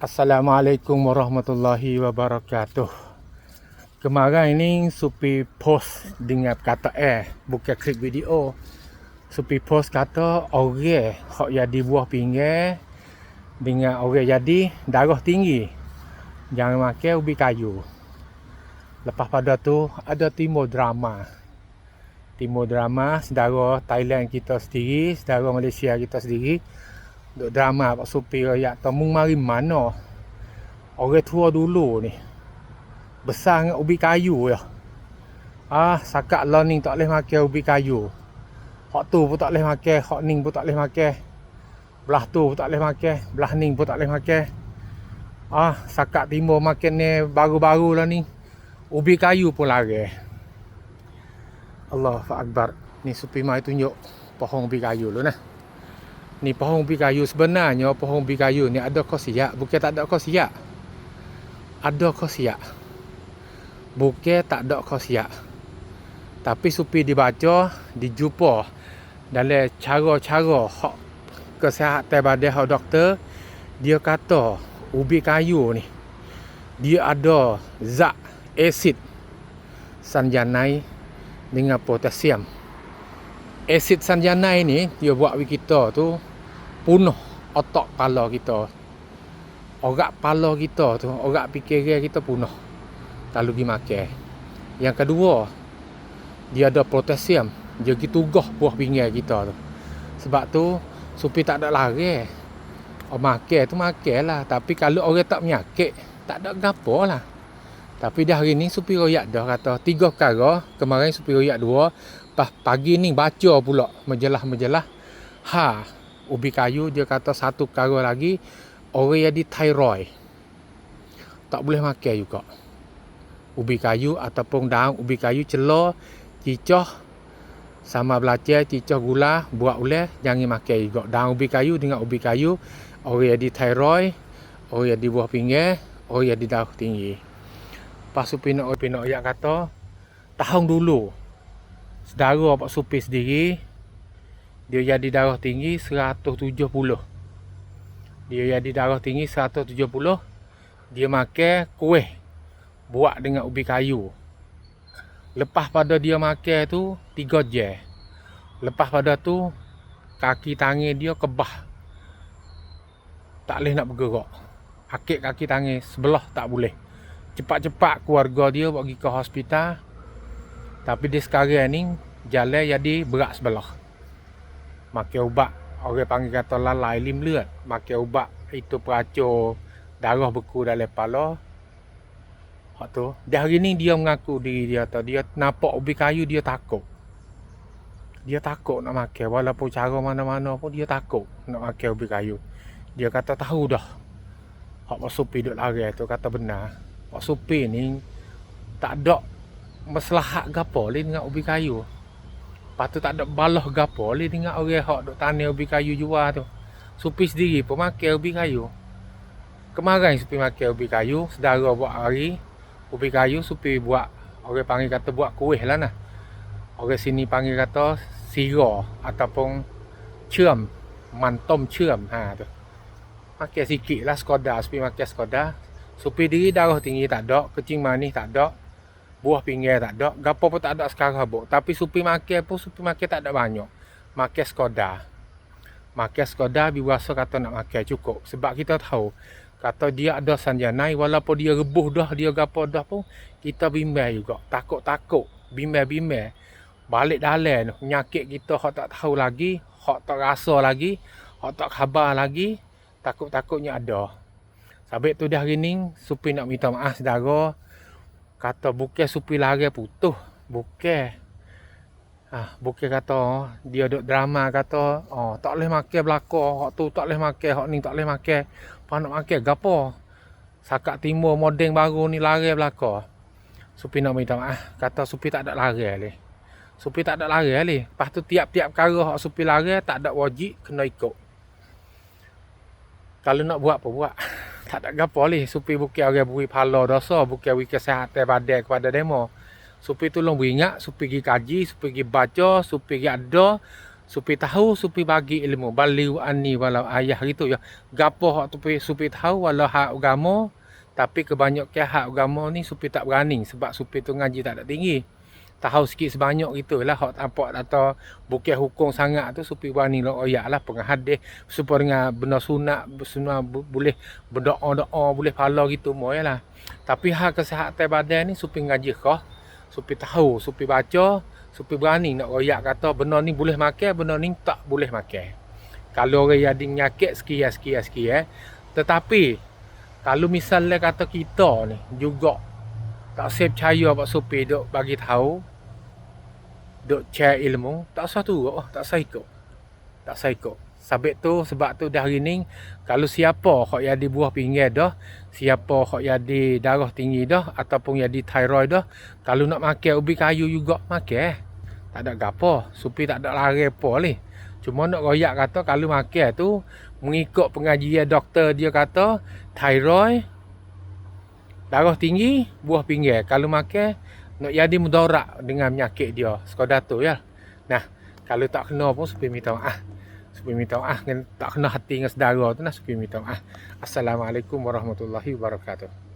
Assalamualaikum warahmatullahi wabarakatuh. Kemarin ini Supi post dengan kata eh bukan klip video. Supi post kata orang hok jadi buah pinggir dengan orang jadi darah tinggi. Jangan makan ubi kayu. Lepas pada tu ada timur drama. Timur drama saudara Thailand kita sendiri, saudara Malaysia kita sendiri Duk drama Pak Supi rakyat tu mung mari mana? Orang tua dulu ni Besar dengan ubi kayu ya. Ah, sakat lah ni tak boleh makan ubi kayu. Hak tu pun tak boleh makan, hak ning pun tak boleh makan Belah tu pun tak boleh makan, belah ning pun tak boleh makan Ah, sakat timur makan ni baru-baru lah ni Ubi kayu pun lari. Allah Akbar. Ni Supi mai tunjuk pohon ubi kayu lu nah Ni pohon ubi kayu sebenarnya pohon ubi kayu ni ada khasiat, bukan tak ada khasiat. Ada khasiat. Bukan tak ada khasiat. Tapi supi dibaca, dijumpa dalam cara-cara hak kesihatan badan hak doktor, dia kata ubi kayu ni dia ada zat asid sanjanai dengan potasium. Asid sanjanai ni dia buat kita tu punuh otak kepala kita. Orak kepala kita tu, orak fikiran kita punuh. Kalau pergi makan. Yang kedua, dia ada potasium. Dia pergi tugah buah pinggir kita tu. Sebab tu, supi tak ada lari. Oh, makan tu makan lah. Tapi kalau orang tak menyakit, tak ada gapo lah. Tapi dah hari ni supi royak dah kata tiga perkara. Kemarin supi royak dua. Pas pagi ni baca pula majalah-majalah. Ha, ubi kayu dia kata satu perkara lagi orang yang di thyroid tak boleh makan juga. Ubi kayu ataupun daun ubi kayu celor cicah sama belajar cicah gula buat oleh jangan makan juga. Daun ubi kayu dengan ubi kayu orang yang di thyroid orang yang di buah pinggir orang yang di darah tinggi. Pas supinok pinok yang kata tahun dulu saudara Pak Supi sendiri dia jadi darah tinggi 170 dia jadi darah tinggi 170 dia makan kuih buat dengan ubi kayu. Lepas pada dia makan tu 3 jam lepas pada tu kaki tangan dia kebah. Tak boleh nak bergerak. Akik kaki tangan sebelah tak boleh. Cepat-cepat keluarga dia pergi ke hospital. Tapi dia sekarang ni jalan jadi berat sebelah makan ubat orang panggil kata lalai lim lihat makan ubat itu peracur darah beku dalam kepala hak tu. Dia hari ni dia mengaku diri dia tu. Dia nampak ubi kayu dia takut. Dia takut nak makan walaupun cara mana-mana pun dia takut nak makan ubi kayu. Dia kata tahu dah. Hak pak supi duk lari tu kata benar. Pak supi ni tak ada maslahat gapo lain dengan ubi kayu. Lepas tu tak ada balah gapo boleh tengok orang hak duk tanah ubi kayu jual tu. Supi sendiri pun makan ubi kayu. Kemarin Supi makan ubi kayu, saudara buat hari ubi kayu Supi buat orang panggil kata buat kuih lah nah. Orang sini panggil kata sira ataupun cium, mantom cium ha tu. Makan sikit lah Skoda, Supi makan Skoda. Supi diri darah tinggi tak ada, kecing manis tak ada, buah pinggir tak ada, gapo pun tak ada sekarang buk. Tapi supi makan pun supi makan tak ada banyak. Makan Skoda. Makan Skoda biasa kata nak makan cukup. Sebab kita tahu kata dia ada sanjanai walaupun dia rebuh dah dia gapo dah pun kita bimbang juga. Takut-takut, bimbang-bimbang. Balik dalam penyakit kita hak tak tahu lagi, hak tak rasa lagi, hak tak khabar lagi, takut-takutnya ada. Sebab tu dah ni, Supi nak minta maaf saudara kata bukan supi lari putus bukan ah bukan kata oh, dia duk drama kata oh tak boleh makan belaka hak tu tak boleh makan hak ni tak boleh makan. Apa nak makan gapo? Sakat timur modeng baru ni lari belaka supi nak minta maaf. Kata supi tak ada lari le supi tak ada lari le lepas tu tiap-tiap perkara hak supi lari tak ada wajib kena ikut. Kalau nak buat apa buat tak ada gapo leh supi bukan orang beri pahala dosa bukan beri kesihatan badan kepada demo supi tolong beringat supi pergi kaji supi pergi baca supi pergi ada supaya tahu supaya bagi ilmu. Bali wa ani walau ayah gitu ya. Gapo hak tu supaya tahu walau hak agama tapi kebanyakan hak agama ni supaya tak berani sebab supaya tu ngaji tak ada tinggi tahu sikit sebanyak gitulah hak tampak atau bukan hukum sangat tu supaya berani lah oyak lah pengah hadis supaya dengan benda sunat sunat boleh berdoa-doa boleh pahala gitu mo lah. Tapi hak kesihatan badan ni supaya ngaji kau supaya tahu supaya baca supaya berani nak royak kata benda ni boleh makan benda ni tak boleh makan. Kalau orang ada nyakit sekian sekian sekian. Tetapi kalau misalnya kata kita ni juga tak saya percaya Pak Supi duk bagi tahu duk share ilmu tak usah tu oh, tak usah ikut tak usah ikut Sabit tu sebab tu dah hari ni kalau siapa hok yang di buah pinggir dah, siapa hok yang di darah tinggi dah ataupun yang di thyroid dah, kalau nak makan ubi kayu juga makan. Tak ada gapo, supi tak ada lari apa ni. Cuma nak royak kata kalau makan tu mengikut pengajian doktor dia kata thyroid darah tinggi buah pinggir. Kalau makan nak jadi mudarat dengan penyakit dia. Sekadar tu ya. Nah, kalau tak kena pun supi minta maaf supaya minta maaf tak kena hati dengan saudara tu nah supaya minta maaf assalamualaikum warahmatullahi wabarakatuh